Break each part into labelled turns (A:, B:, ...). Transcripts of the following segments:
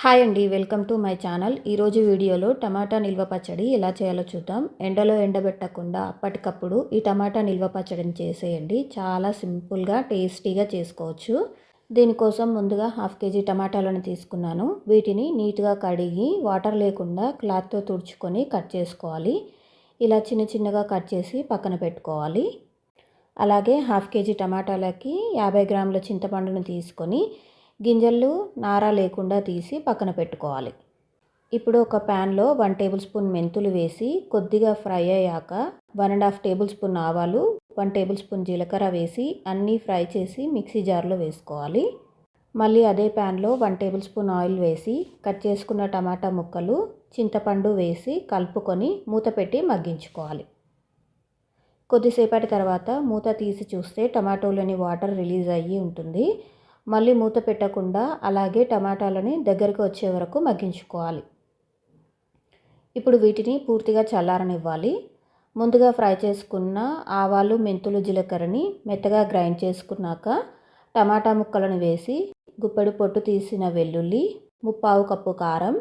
A: Hi అండి welcome to my channel. ఈరోజు వీడియోలో టమాటా నిల్వ పచ్చడి ఎలా చేయాలో చూద్దాం. ఎండలో ఎండబెట్టకుండా అప్పటికప్పుడు ఈ టమాటా నిల్వ పచ్చడిని చేసేయండి. చాలా సింపుల్గా టేస్టీగా చేసుకోవచ్చు. దీనికోసం ముందుగా హాఫ్ కేజీ టమాటాలను తీసుకున్నాను. వీటిని నీట్గా కడిగి వాటర్ లేకుండా క్లాత్తో తుడుచుకొని కట్ చేసుకోవాలి. ఇలా చిన్న చిన్నగా కట్ చేసి పక్కన పెట్టుకోవాలి. అలాగే హాఫ్ కేజీ టమాటాలకి యాభై గ్రాముల చింతపండును తీసుకొని గింజలు నార లేకుండా తీసి పక్కన పెట్టుకోవాలి. ఇప్పుడు ఒక ప్యాన్లో వన్ టేబుల్ స్పూన్ మెంతులు వేసి కొద్దిగా ఫ్రై అయ్యాక one and half tablespoon ఆవాలు వన్ టేబుల్ స్పూన్ జీలకర్ర వేసి అన్నీ ఫ్రై చేసి మిక్సీ జార్లో వేసుకోవాలి. మళ్ళీ అదే ప్యాన్లో వన్ టేబుల్ స్పూన్ ఆయిల్ వేసి కట్ చేసుకున్న టమాటా ముక్కలు చింతపండు వేసి కలుపుకొని మూత పెట్టి మగ్గించుకోవాలి. కొద్దిసేపటి తర్వాత మూత తీసి చూస్తే టమాటోలోని వాటర్ రిలీజ్ అయ్యి ఉంటుంది. మళ్ళీ మూత పెట్టకుండా అలాగే టమాటాలని దగ్గరికి వచ్చే వరకు మగ్గించుకోవాలి. ఇప్పుడు వీటిని పూర్తిగా చల్లారనివ్వాలి. ముందుగా ఫ్రై చేసుకున్న ఆవాలు మెంతులు జీలకర్రని మెత్తగా గ్రైండ్ చేసుకున్నాక టమాటా ముక్కలను వేసి గుప్పెడు పొట్టు తీసిన వెల్లుల్లి ముప్పావు కప్పు కారం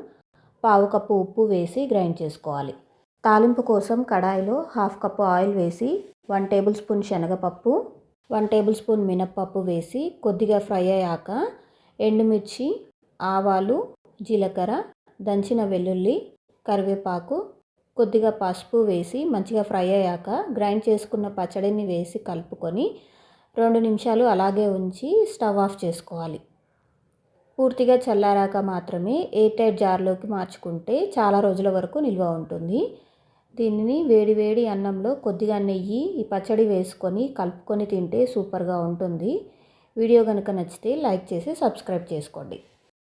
A: పావు కప్పు ఉప్పు వేసి గ్రైండ్ చేసుకోవాలి. తాలింపు కోసం కడాయిలో హాఫ్ కప్పు ఆయిల్ వేసి వన్ టేబుల్ స్పూన్ శనగపప్పు వన్ టేబుల్ స్పూన్ మినప్పప్పు వేసి కొద్దిగా ఫ్రై అయ్యాక ఎండుమిర్చి ఆవాలు జీలకర్ర దంచిన వెల్లుల్లి కరివేపాకు కొద్దిగా పసుపు వేసి మంచిగా ఫ్రై అయ్యాక గ్రైండ్ చేసుకున్న పచ్చడిని వేసి కలుపుకొని రెండు నిమిషాలు అలాగే ఉంచి స్టవ్ ఆఫ్ చేసుకోవాలి. పూర్తిగా చల్లారాక మాత్రమే ఎయిర్ టైట్ జార్లోకి మార్చుకుంటే చాలా రోజుల వరకు నిల్వ ఉంటుంది. దీనిని వేడివేడి అన్నంలో కొద్దిగా నెయ్యి ఈ పచ్చడి వేసుకొని కలుపుకొని తింటే సూపర్గా ఉంటుంది. వీడియో కనుక నచ్చితే లైక్ చేసి సబ్స్క్రైబ్ చేసుకోండి.